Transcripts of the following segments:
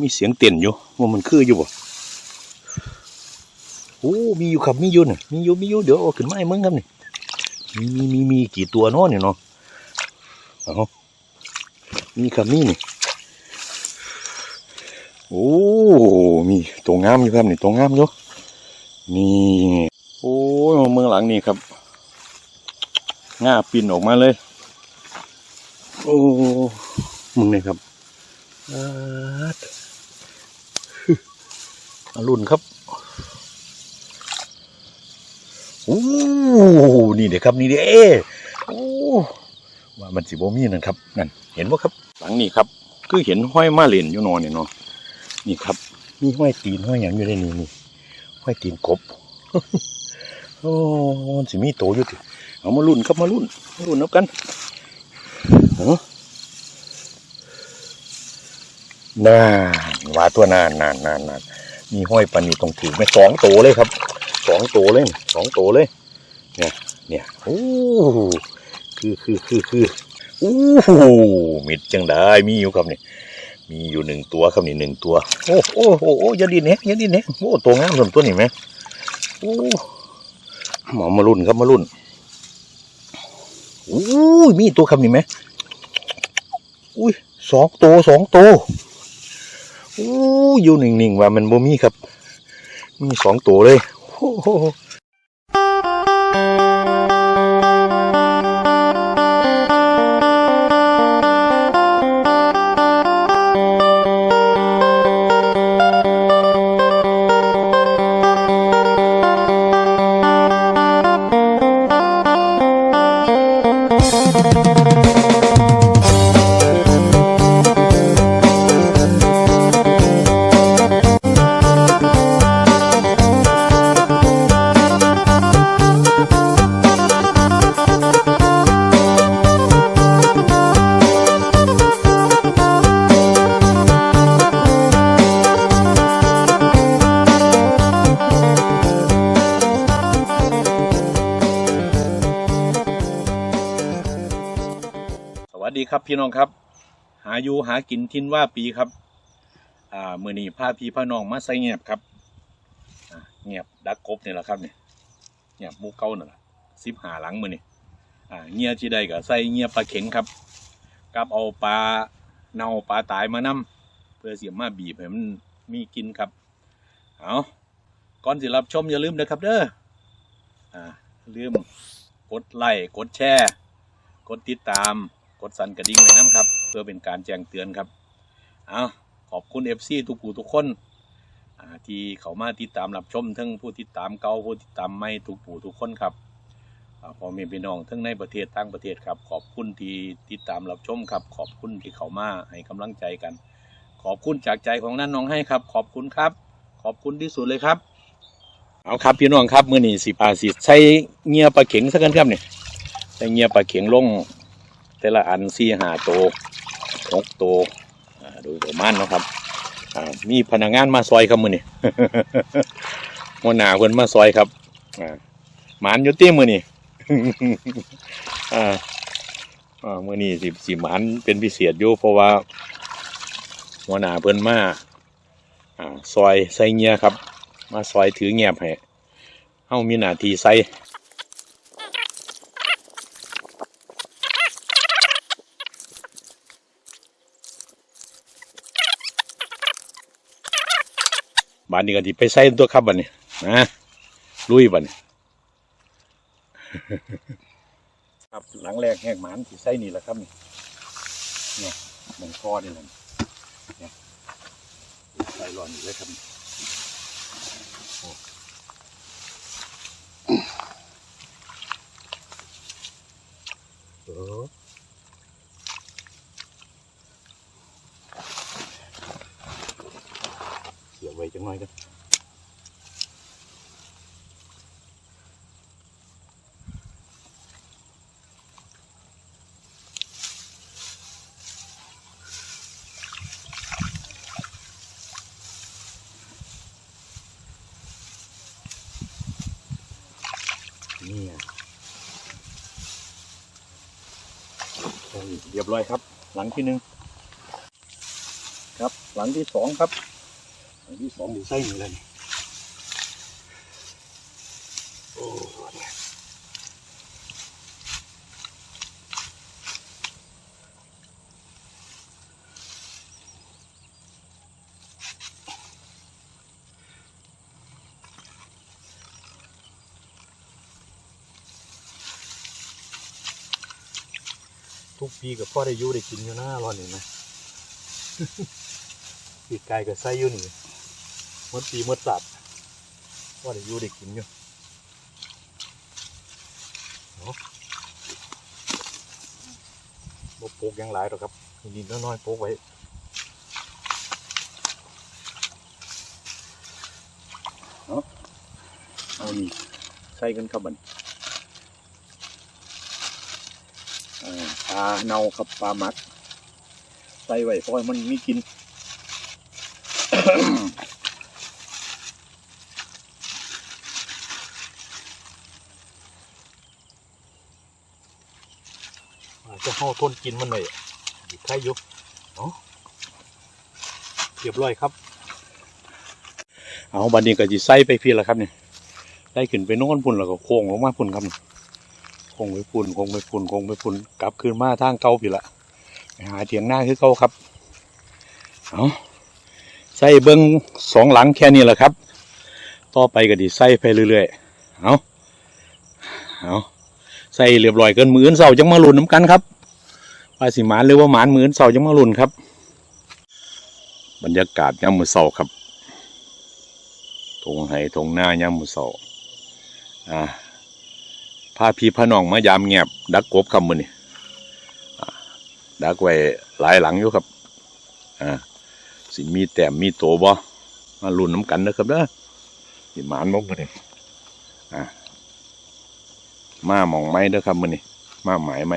มีเสียงเต้นอยู่ว่ามันคืออยู่บ่โอ้มีอยู่ครับมีอยู่น่มีอยู่มีอยู่เดี๋ยวเอาขึ้นมาให้มึงครับนี่มีมีมีมีกี่ตัวเนาะเนี่ยเนาะเอามีครับมีนี่โอ้มีตัวงามอยู่ครับนี่ตัวงามอยู่นี่โอ้ยเมืองหลังนี่ครับง่าปินออกมาเลย โอ้มึงเลยครับอา รุณครับโอ้นี่เด็กครับนี่เด้โอ้ว่ามันสิบ่มีนั่นครับนั่นเห็นบ่ครับ หลังนี้ครับ คือเห็นห้อยมาเล่นอยู่นอนเนี่ยเนาะนี่ครับ มีห้อยตีนห้อยอย่างอยู่ในนี้นี่ห้อยตีนกบโอ้มันสิมีโตอยู่ติเอามาลุ่นครับมาลุ่นมาลุ่นนับกันเนาะนานว่าตัวนานนานนานนาน มีห้อยปานนีตรงถือไม่สองโตเลยครับสองโตเลยสองโตเลย เนี่ยเนี่ยโอ้คือคือคือคือโอ้มิดจังได้มีอยู่ครับนี่มีอยู่หนึ่งตัวครับนี่หนึ่งตัวโอ้โอ้โอ้โอ้ยาดินเนี่ยอยาดินเนี่ยโอ้ตัวงามส่วนตัวนี่ไหมโอ้หมอมารุ่นครับมารุ่นโอ้ยมีตัวครับนี่ไหมอุ้ยสองตัวสองตัว อู้อยู่นิ่งๆว่ามันบ่มีครับ มีสองตัวเลยโอ้ ครับพี่น้องครับ หาอยู่หากินทินว่าปีครับ อ่ามือนี้พาพี่พาน้องมาใส่เงียบครับเงียบดักกบเนี่ยแหละครับเนี่ยเงียบมูเก้านั่นแหละสิบหาหลังมือนี่อ่าเงียบที่ใดก็ใส่เงียบปลาเข็งครับกับเอาปลาเน่าปลาตายมานํเพื่อเสียมาบีบให้มันมีกินครับเอาก่อนสิรับชมอย่าลืมนะครับเด้ออ่าลืมกดไลค์กดแชร์ กดติดตาม กดสั่นกระดิ่งไว้น้ำครับ เพื่อเป็นการแจ้งเตือนครับเอาขอบคุณ FC ทุกผู้ทุกคนที่เขามาติดตามรับชมทั้งผู้ติดตามเก่าผู้ติดตามใหม่ทุกผู้ทุกคนครับอพ่อแม่พี่น้องทั้งในประเทศต่างประเทศครับ ขอบคุณที่ติดตามรับชมครับ ขอบคุณที่เขามาให้กำลังใจกัน ขอบคุณจากใจของนั่นน้องให้ครับ ขอบคุณครับ ขอบคุณที่สุดเลยครับ เอาครับพี่น้องครับมือนี้สิพาสิใช้เงียปลาเข็งสักกันครับเนี่ยใช้เงียปลาเข็งลง แต่ละอันสี่ห้าโตหกโตอ่าโดยประมาณเนาะครับอ่ามีพนักงานมาซอยครับมือนี่หัวหน้าเพิ่นมาซอยครับอ่าหมานยูตี้มือนี่อ่าอ่ามือนี่สิสิหมานเป็นพิเศษอยู่เพราะว่าหัวหน้าเพิ่นมาอ่าซอยใส่เงียครับ มาซอยถือแงบให้เฮามีหน้าที่ใส่ บานนี้ก็ที่ไปใส่ตัวครับบันนี้นะลุยบันนี้ครับหลังแรกแหกหมันที่ใส่นี่แหละครับนี่เนี่ยมันคอนี่แหละเนี่ยใส่ร้อนอยู่เลยครับโอ้เออเสียบไว้ จังหน่อยกันนี่เรียบร้อยครับ หลังที่หนึ่งครับ หลังที่สองครับ ที่สองอยู่ไส้นี่เลยนี่โอ้เนี่ยทุกปีกับพ่อได้ยู่ได้กินอยู่หน้ารอนเห็นไหม ปีกไก่กับไส้อยู่นี่ มดปีมดสัตว์พ่อได้อยู่ได้กินอยู่เนาะบ่ปลูกยังหลายหรอกครับนิดๆน้อยๆปลูกไว้เอาเอานี่ใส่กันครับบันปลาเน่าครับปลาหมัก ใส่ไว้เพราะมันมีกิน อา จจะห่อทนกินมันหน่อยอีกใครอยุบเนาะเรียบร้อยครับ เอาบัดนี้ก็จะใส่ไปพี่ละครับเนี่ยใส่ขึ้นไปน่นพุ่นแล้วก็โค้งลงมาพุ่นครับโค้งไปพุ่นโค้งไปพุ่นโค้งไปพุ่นกลับคืนมาทางเก่าพี่ละหาเถียงหน้าคือเก่าครับเอาใส่เบิ้งสองหลังแค่นี้แหละครับ ต่อไปก็ดีใส่ไปเรื่อยๆเอาเอา ใส่เรียบร้อยเกินมือนเสาจังมาหลุนน้ำกันครับว่าสิหมานหรือว่าหมานมือนเสาจังมาหลุนครับ บรรยากาศยามมือเสาครับทงไห้ทงหน้ายามมือเสาอ่าพาพี่พาน้องมายามเงียบดักกบคำมือนี่ดักไว้หลายหลังอยู่ครับอ่าสิมีแต้มมีโตบ่มาลุ้นน้ำกันนะครับเด้อสิหมานมกมือนี้อ่า มาหมองไม้เด้อครับมือนี้มาหมายไหม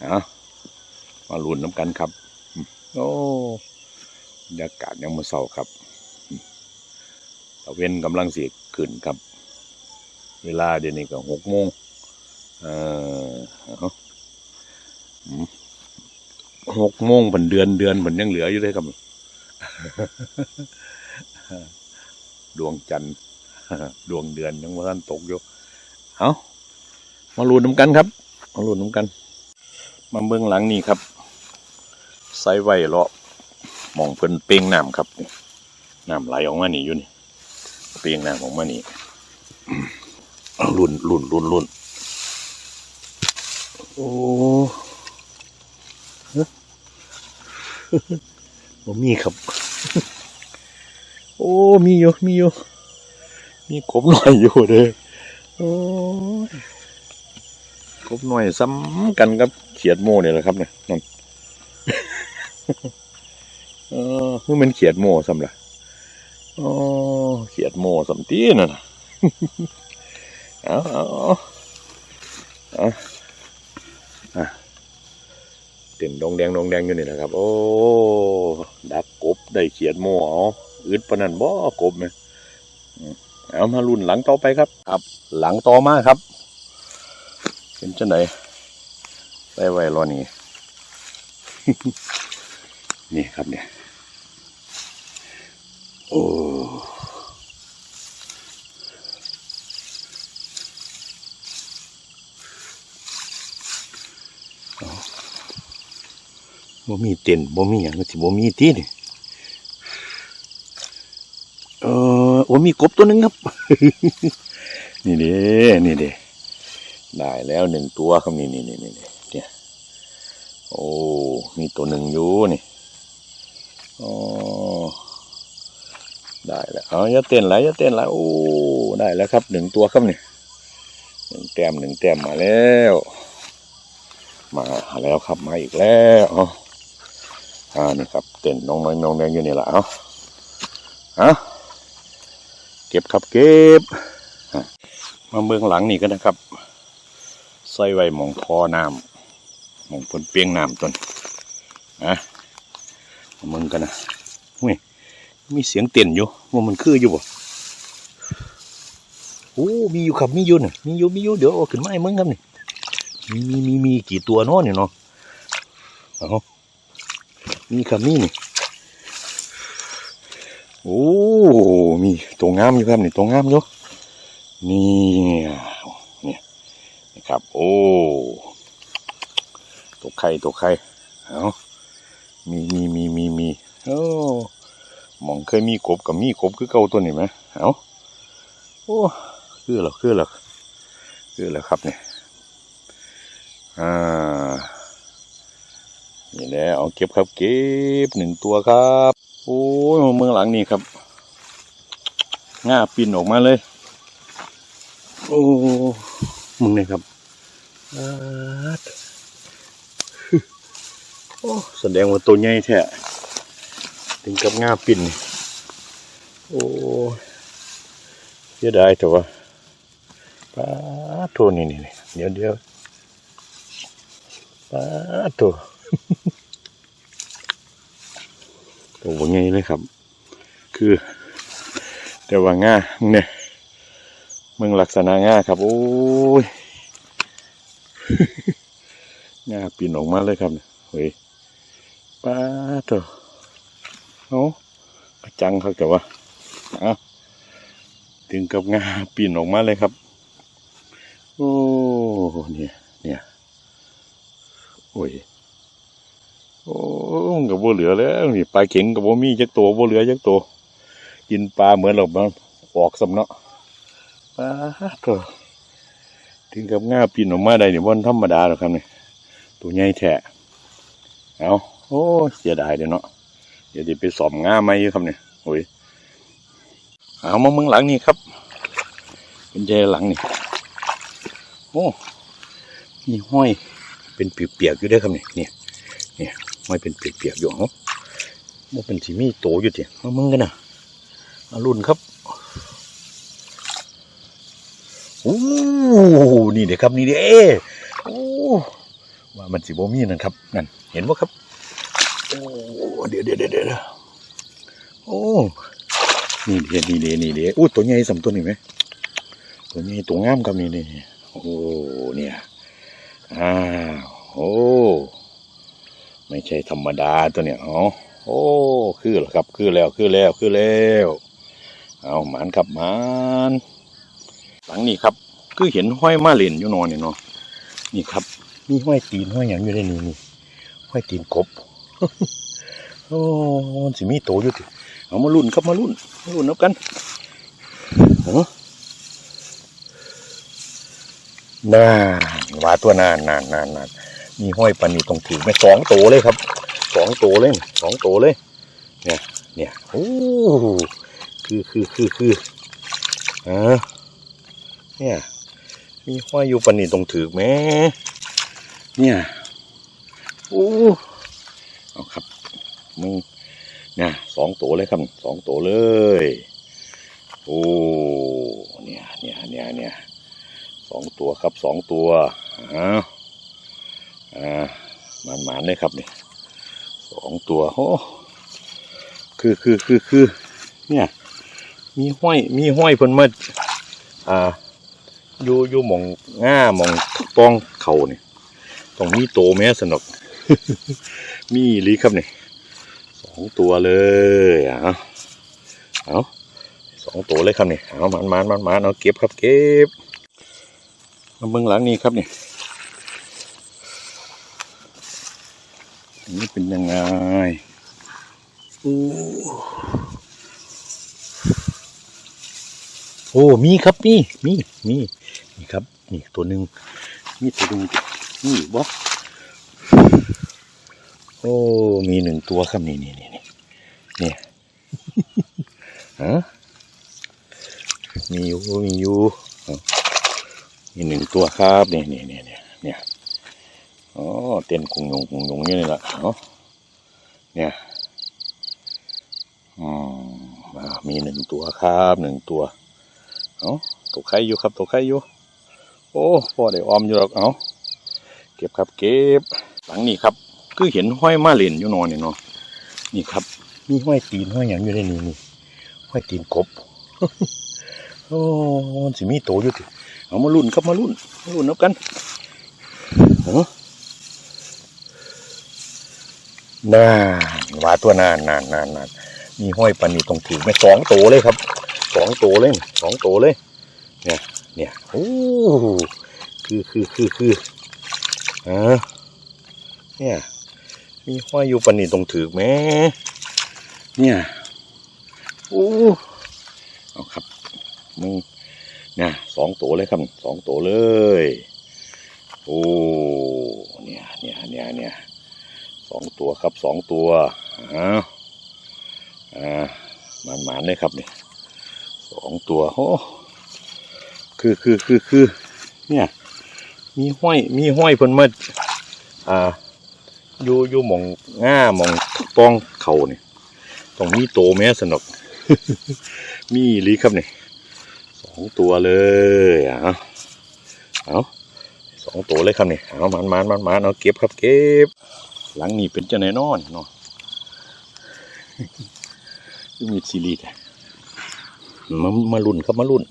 เอามาลุ้นน้ำกันครับ โอ้บรรยากาศยังมือเศร้าครับตะเวนกำลังสิขึ้นครับ เวลาเดี๋ยวนี้ก็หกโมงเอ่อหกโมงเป็นเดือนเดือนเป็นยังเหลืออยู่เลยครับดวงจันทร์ดวงเดือนยังว่าท่านตกอยู่ เอ้า มาลุ้นน้ำกันครับมาลุ้นน้ำกัน มาเบื้องหลังนี่ครับใส่ไว้เลาะมองเพิ่นเป้งน้ำครับนี่น้ำไหลออกมานี่อยู่นี่เป้งน้ำออกมานี่เอาลุ้นลุ้นลุ้นลุ้นโอ้เฮ้ยบ่มีครับ โอ้ มีอยู่ มีอยู่ มีกบหน่อยอยู่เด้อโอ้ย กบหน่อยซ้ำกันกับเขียดโมเนี่ยแหละครับเนี่ยนั่นเออคือมันเขียดโมซ้ำละอ๋อเขียดโมซ้ำตีนั่นเอาเอาเอาเอาเต็นดงแดงดงแดงอยู่นี่แหละครับ โอ้ดักกบได้เขียดโม่เอาอึดปนันบ่กบไหมอืมเอามารุ่นหลังต่อไปครับ ครับ หลังต่อมาครับ เป็นจังไดไปไว้รอนี่ นี่ครับเนี่ย โอ้บ่มีเต็นบ่มีหยังสิบ่มีที่นี่เออโอ้มีกบตัวหนึงครับ นี่เด้นี่เด้ ได้แล้วหนึ่งตัวครับนี่นี่นี่นี่เนี่ยโอ้มีตัวหนึ่งอยู่นี่โอ้ได้แล้วเอาอย่าเต้นไหลอย่าเต้นไหลโอ้ได้แล้วครับหนึ่งตัวครับนี่หนึ่งแต้มหนึ่งแต้มมาแล้ว มาแล้วครับมาอีกแล้วอาอ่านี่ครับเต้นน้องน้อยน้องแดงอยู่นี่แหละเอาเอาเก็บครับเก็บมาเบื้องหลังนี่ก็นะครับ ใส่ไว้หมองคอน้ำหมองปนเปียงน้ำตนนะมึงกันนะอุ้ยมีเสียงเต้นอยู่ว่ามันคืออยู่บ่โอ้มีอยู่ครับมีอยู่น่ะมีอยู่มีอยู่เดี๋ยวเอาขึ้นมาให้มึงครับนี่มีมีมีมีกี่ตัวเนาะเนี่ยเนาะเอามีครับมีนี่โอ้มีตัวงามอยู่ครับนี่ตัวงามอยู่นี่ นะครับ โอ้ตัวไข่ตัวไข่เอามีมีมีมีมีโอ้มองเคยมีกบกับมีกบคือเก่าตัวนี้ไหมเอาโอ้คือหรอคือหรอคือหรอครับเนี่ยอ่านี่แหละเอาเก็บครับ เก็บหนึ่งตัวครับโอ้ยเมืองหลังนี่ครับง่าปินออกมาเลย โอ้มึงเนี่ยครับ โอ้แสดงว่าตัวใหญ่แท้ถึงกับง่าปิ่น โอ้เสียดายแต่ว่าป้าดโทนี่นี่เดี๋ยวเดี๋ยวป้าดโทตัวว่าไงเลยครับ คือ แต่ว่าง่ามึงเนี่ยมึงลักษณะง่าครับ โอ้ย ง่าปีนออกมาเลยครับเนี่ยเฮ้ยป้าเถอะเอาจังเขาแต่ว่าเอาถึงกับงาปีนออกมาเลยครับ โอ้เนี่ยเนี่ยโอ้ยโอ้กับบัวเหลือแล้วนี่ปลาเข็งกับบัวมีจักตัวบัวเหลือจักตัวกินปลาเหมือนเราบ้างออกสำเนาะปลาก็ ถึงกับง่าปีนออกมาได้เนี่ยวันธรรมดาหรอกครับเนี่ยตัวใหญ่แท้เอาโอ้เสียดายเดี๋ยวเนาะเดี๋ยวจะไปสอมง่าไหมครับเนี่ยโอ้ยเอามาเมืองหลังนี่ครับ เป็นใจหลังนี่โอ้มีห้อยเป็นเปียกๆอยู่ด้วยครับเนี่ยเนี่ยเนี่ยไม่เป็นเปียกๆอยู่เนาะมันเป็นสีมีโตอยู่เดีมาเมึงกันนะอารุ่นครับ โอ้นี่เด็กครับนี่เด้โอ้ว่ามันสีบมีนั่นครับนั่นเห็นว่าครับโอ้เดี๋ยวเดี๋ยวเดี๋ยวเดี๋ยวโอ้นี่เดี๋ยวนี่เดี๋ยวนี่เดี๋ยวอู้ตัวใหญ่สำตัวนี่ไหมตัวใหญ่ตัวงามครับนี่นี่โอ้เนี่ยอ้าวโอ้ไม่ใช่ธรรมดาตัวเนี้ยอ๋อโอ้คือเหรอครับคือแล้วคือแล้วคือแล้วเอาหมานครับหมาน หลังนี้ครับ คือเห็นห้อยมาเล่นอยู่นอนนี่เนาะนี่ครับ มีห้อยตีนห้อยอย่างอยู่ในนี้นี่ห้อยตีนกบโอ้มันสิมีโตอยู่ติเอามาลุ่นครับมาลุ่นมาลุ่นนับกันเนาน่าว่าตัวนานนานนานนานมีห้อยปันนี่ตรงถือไม่สองโตเลยครับสองโตเลยสองโตเลย เนี่ย เนี่ยโอ้คือคือคือคืออ่า เนี่ย มีห้อยอยู่ปนี่ตรงถือแม่เนี่ยโอ้เอาครับมึงเนี่ยสองตัวเลยครับสองตัวเลยโอ้เนี่ยเนี่ยเนี่ยเนี่ยสองตัวครับสองตัวอ้าอ่ามันหมานเลยครับนี่สองตัวโอ้คือคือคือคือเนี่ย มีห้อยมีห้อยเพิ่นมาอ่า อยู่อยู่หมองง่าหมองตองเขาเนี่ยต้องมีโตแม่สนุกมีลีครับนี่สองตัวเลยอะเอาสองตัวเลยครับนี่เอามันมันมันมันเอาเก็บครับเก็บมาเบื้องหลังนี้ครับนี่อันนี้เป็นยังไงโอ้โอ้ มีครับ มี มี มี นี่ตัวหนึ่งมีตัวหนึ่งนี่บ่โอ้มีหนึ่งตัวครับนี่นี่นี่นี่นี่ฮะมีอยู่มีอยู่มีหนึ่งตัวครับนี่นี่นี่นี่เนี่ยอ๋อเต้นคงยงคงยงนี่แหละเนาะเนี่ยอืมอ่ามีหนึ่งตัวครับหนึ่งตัวเอาตัวไข่อยู่ครับตัวไข่อยู่ โอ้พ่อได้ออมอยู่หรอกเอาเก็บครับเก็บหลังนี้ครับ คือเห็นห้อยมาเล่นอยู่นอนนี่เนาะนี่ครับ มีห้อยตีนห้อยอย่างอยู่ในนี้นี่ห้อยตีนกบโอ้มันสิมีโตอยู่ติเอามาลุ่นครับมาลุ่นมาลุ่นนับกันเนาะน่านว่าตัวนานนานนานนานมีห้อยปานนี่ต้องถือไม่สองโตเลยครับสองโตเลยสองโตเลย เนี่ย เนี่ยโอ้คือคือคือคืออ่าเนี่ย มีห้อยอยู่ปนนี่ต้องถือแหมเนี่ยโอ้เอาครับมึงเนี่ยสองตัวเลยครับสองตัวเลย โอ้เนี่ยเนี่ยเนี่ยเนี่ยสองตัวครับสองตัวอ้าอ่ามันหมานๆเลยครับเนี่ยสองตัวโอ้ คือคือคือคือเนี่ย มีห้อยมีห้อยเพิ่นมาอ่าอยู่อยู่หมองง่าหมองต้องเขาเนี่ยต้องมีโตแม่สนุกมีลีครับเนี่ยสองตัวเลยอะเอาสองตัวเลยครับเนี่ยเอามันมันมันมันเอาเก็บครับเก็บ หลังนี้เป็นจะไหนนอนเนาะมีซีรีส์อะมามาลุ่นครับมาลุ่น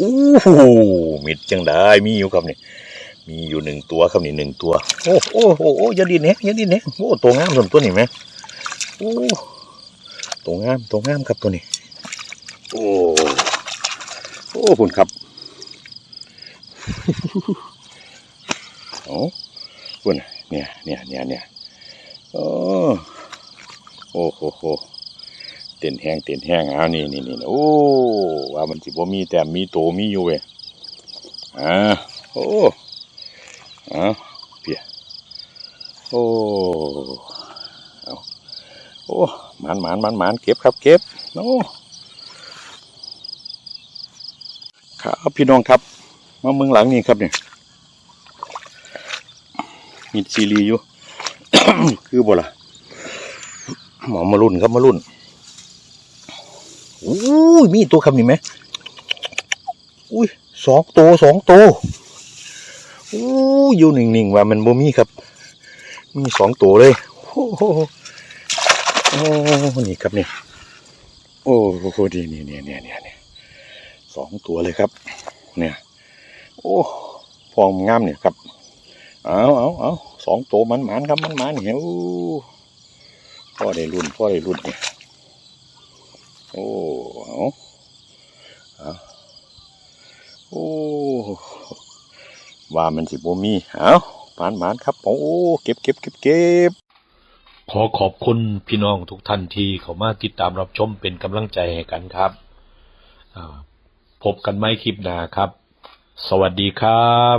อู้หูมิดจังได้มีอยู่ครับเนี่ยมีอยู่หนึ่งตัวครับนี่หนึ่งตัว โอ้โอ้โอ้โอ้ยาดินเนี่ยอยาดินเนี่ยโอ้ตัวงามส่วนตัวนี่ไหมโอ้ตัวงามตัวงามครับตัวนี้ โอ้โอ้คุณครับโอ้คุณเนี่ยเนี่ยเนี่ยเนี่ยโอ้โอ้โหโห เต้นแห้งเต้นแห้งเอานี่นี่นี่โอ้ว่ามันสิบ่มีแต่มีโตมีอยู่เว้ยอ่าโอ้เอาเปียโอ้เอาโอ้หมานหมานหมานหมานเก็บครับเก็บโอ้ครับพี่น้องครับมาเมืองหลังนี่ครับเนี่ยมีซีรีอยู่ คือบ่ล่ะหมอมารุ่นครับมารุ่น อู้ยมีตัวคำนี้ไหมอุ้ยสองตัวสองตัวโอ้อยู่หนิ่งๆว่ามันบ่มีครับ มีสองตัวเลยโอ้โหนี่ครับนี่โอ้โหดีนี่เนี่ยเนี่ยเนี่ยเนี่ยสองตัวเลยครับ เนี่ย โอ้ฟองงามเนี่ยครับเอาเอาเอาสองตัวมันหมานครับมันหมานเนี่ยโอ้พ่อได้รุ่นพ่อได้รุ่นเนี่ยโอ้เอาเอา โอ้ว่ามันสิบ่มีเอาหมานหมานครับโอ้เก็บเก็บเก็บเก็บขอขอบคุณพี่น้องทุกท่านที่เข้ามาติดตามรับชมเป็นกำลังใจให้กันครับพบกันไม่คลิปหน้าครับ สวัสดีครับ